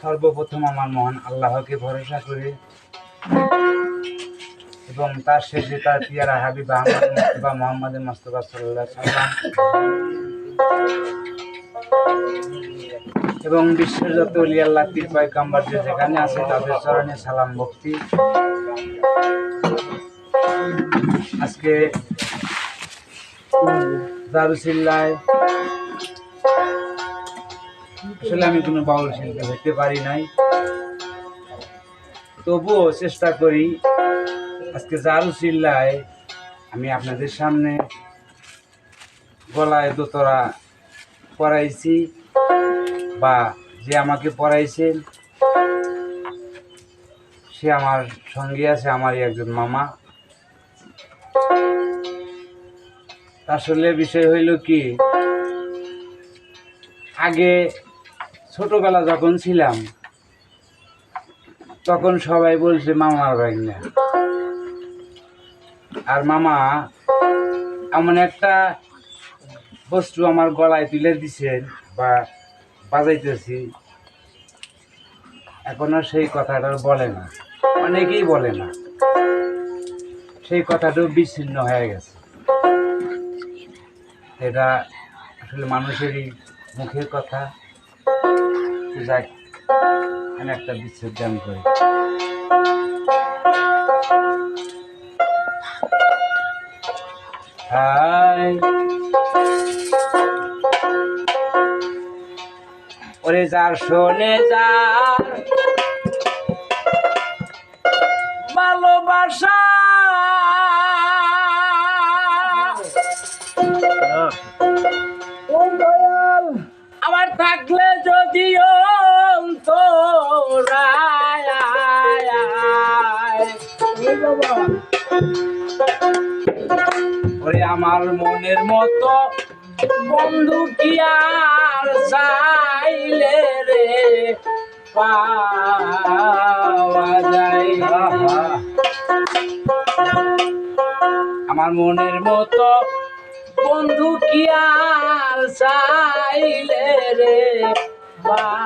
সর্বপ্রথম আমার মহান আল্লাহকে ভরসা করে এবং তার শেষে তার পিয়ারা হাবিব আহমদ মুস্তফা মোহাম্মদ মুস্তফা সাল্লাহ সাল্লাম এবং বিশ্বের যত আল্লাহ পীর পয়গাম্বার যে যেখানে আছে তাদের চরণে সালাম, ভক্তি। আজকে দারুসিল্লায় আসলে আমি কোনো বাউল শিল্পী হইতে পারি নাই। তবুও চেষ্টা করি, আজকে জারুসিল্লায় আমি আপনাদের সামনে গলায় দোতরা পড়াইছি বা যে আমাকে পড়াইছেন সে আমার সঙ্গে আছে, আমারই একজন মামা। আসলে বিষয় হইল কি, আগে ছোটবেলা যখন ছিলাম, তখন সবাই বলছে মামার না। আর মামা এমন একটা বস্তু আমার গলায় তুলে দিছেন বা বাজাইতেছি। এখন আর সেই কথাটা বলে না। অনেকেই বলে না। সেই কথাটাও বিচ্ছিন্ন হয়ে গেছে। এটা আসলে মানুষেরই মুখের কথা। যাই আমি একটা বিচ্ছেদ জ্ঞান করি। ওরে যার শোনে যার ওরে আমার মনের মতো বন্ধু কি আর চাইলে রে? পাওয়া যায় আমার মনের মতো বন্ধু কি আর চাইলে রে? পাওয়া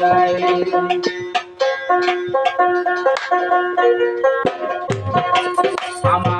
যায় আমার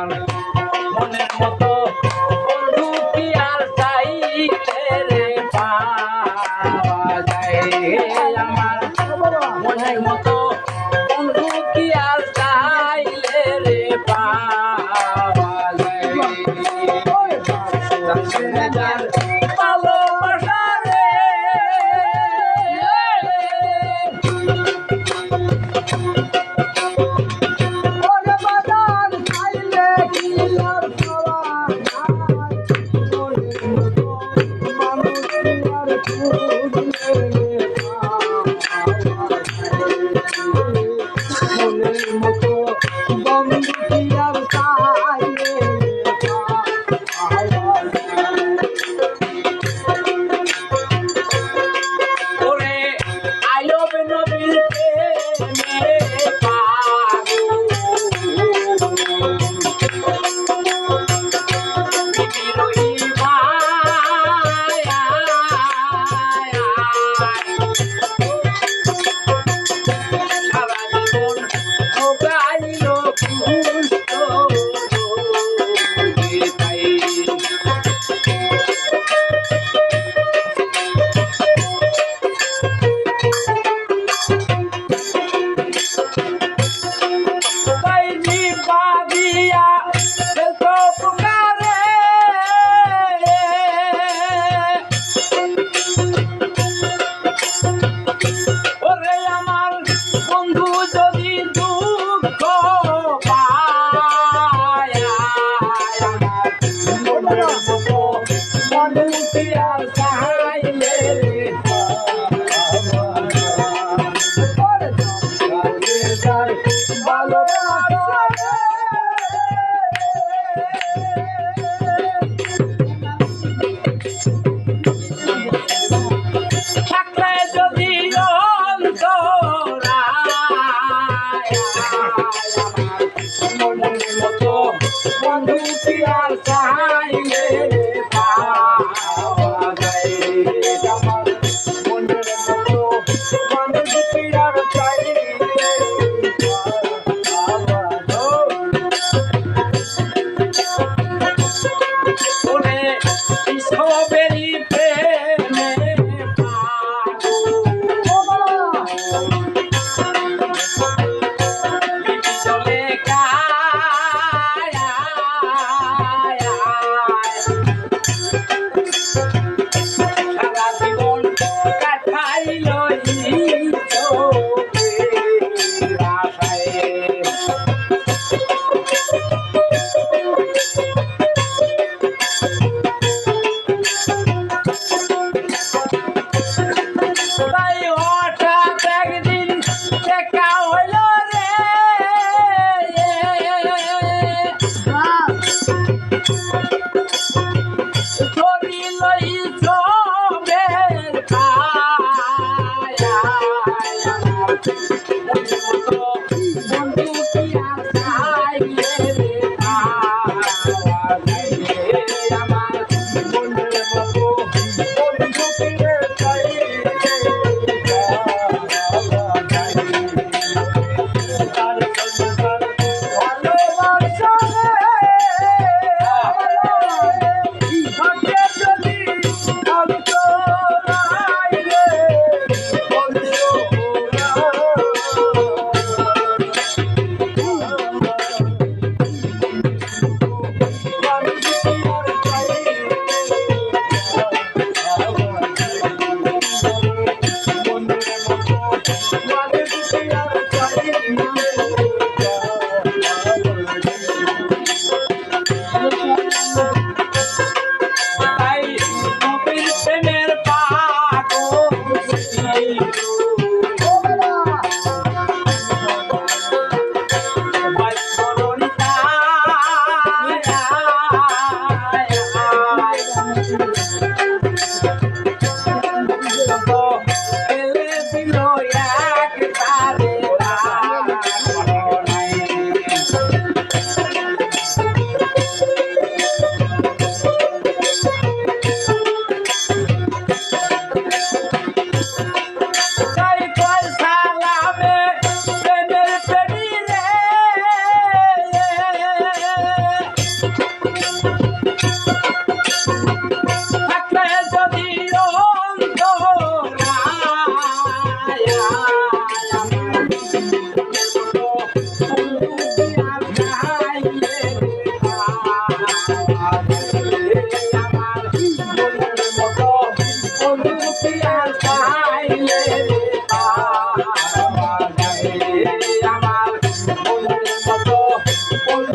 baila.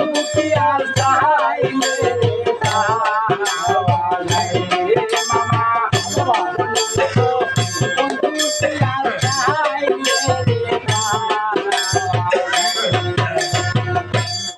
আমার